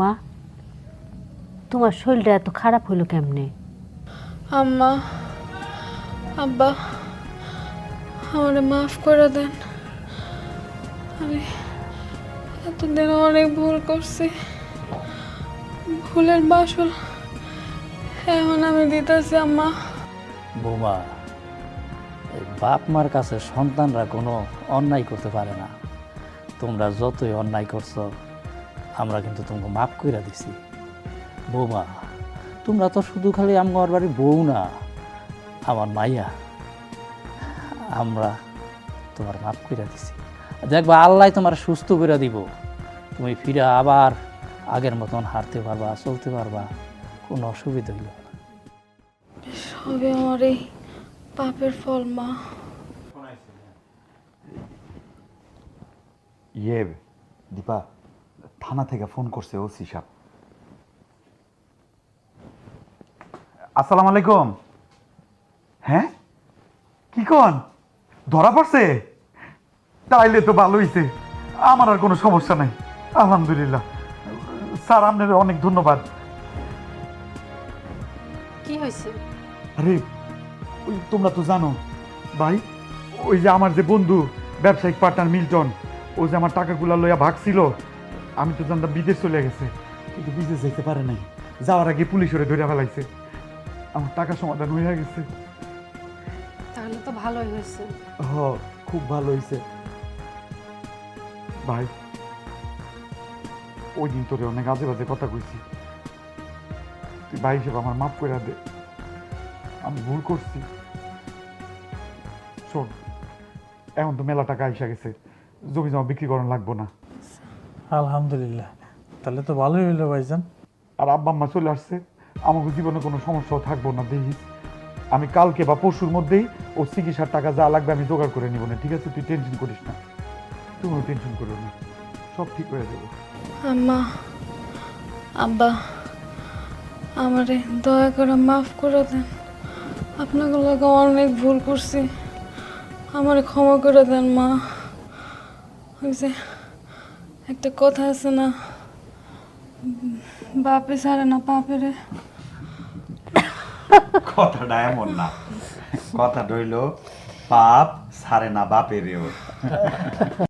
মা তোমার শরীরটা এত খারাপ হইল কেমনে? আম্মা আব্বা আমারে মাফ করে দেন। আমি এতদিন অনেক ভুল করছি। ভুলের বাসল এখন আমি দিতেছি আম্মা। বৌমা বাপ মার কাছে সন্তানরা কোনো অন্যায় করতে পারে না। তোমরা যতই অন্যায় করছ আমরা কিন্তু তোমাকে মাফ কইরা দিছি। বৌমা তোমরা তো শুধু খালি আমার বাড়ির বউ না আমার মাইয়া আমরা তোমার মাফ কইরা দিছি। দেখবা আল্লাহ তোমার সুস্থ করে দিব। তুমি ফিরে আবার আগের মতন হাঁটতে পারবা চলতে পারবা কোনো অসুবিধা হইল না। সবে আমার এই পাপের ফল মা। ইয়ে দীপা। থানা থেকে ফোন করছে ওসি সাহেব। আসসালামু আলাইকুম। হ্যাঁ? কি কন? ধরা পড়ছে? তাইলে তো ভালো হইছে। আমার আর কোনো সমস্যা নাই। আলহামদুলিল্লাহ। স্যার আপনার অনেক ধন্যবাদ। কি হয়েছে আরে ওই তোমরা তো জানো ভাই ওই যে আমার যে বন্ধু ব্যবসায়িক পার্টনার মিল্টন ও যে আমার টাকাগুলো লইয়া ভাগছিল আমি তো জানতাম বিদেশ চলে গেছে কিন্তু বিদেশ যেতে পারে নাই। যাওয়ার আগে পুলিশ ওরে ধরে ফেলাইছে। আমার টাকা সমাধান হয়ে গেছে। তাহলে তো ভালোই হয়েছে। হ খুব ভালো হয়েছে। ভাই ওই দিন তোরে অনেক আজে বাজে কথা কইছি। তুই ভাই হিসেবে আমার মাফ করে দে। আমি ভুল করছি। শোন এখন তো মেলা টাকা আইসা গেছে। জমি জমা বিক্রি করানো লাগবো না। আলহামদুলিল্লাহ। তাহলে তো ভালোই হইল ভাইজান। আর আব্বা আম্মা চলে আসছে। আমাকে জীবনে কোনো সমস্যাও থাকব না দেখি আমি কালকে বা পরশুর মধ্যেই ও চিকিৎসার টাকা যা লাগবে আমি জোগাড় করে নিব না ঠিক আছে? তুই টেনশন করিস না। তুমিও টেনশন করো না। সব ঠিক হয়ে যাবে। আম্মা আব্বা আমারে দয়া করে মাফ করে দেন। আপনাকে লাগে অনেক ভুল করছি। আমারে ক্ষমা করে দেন মা। ওই যে একটা কথা আছে না, বাপে সারে না, পাপেরে। কথাটা এমন না। কথা রইল, পাপ সারে না, বাপেরেও।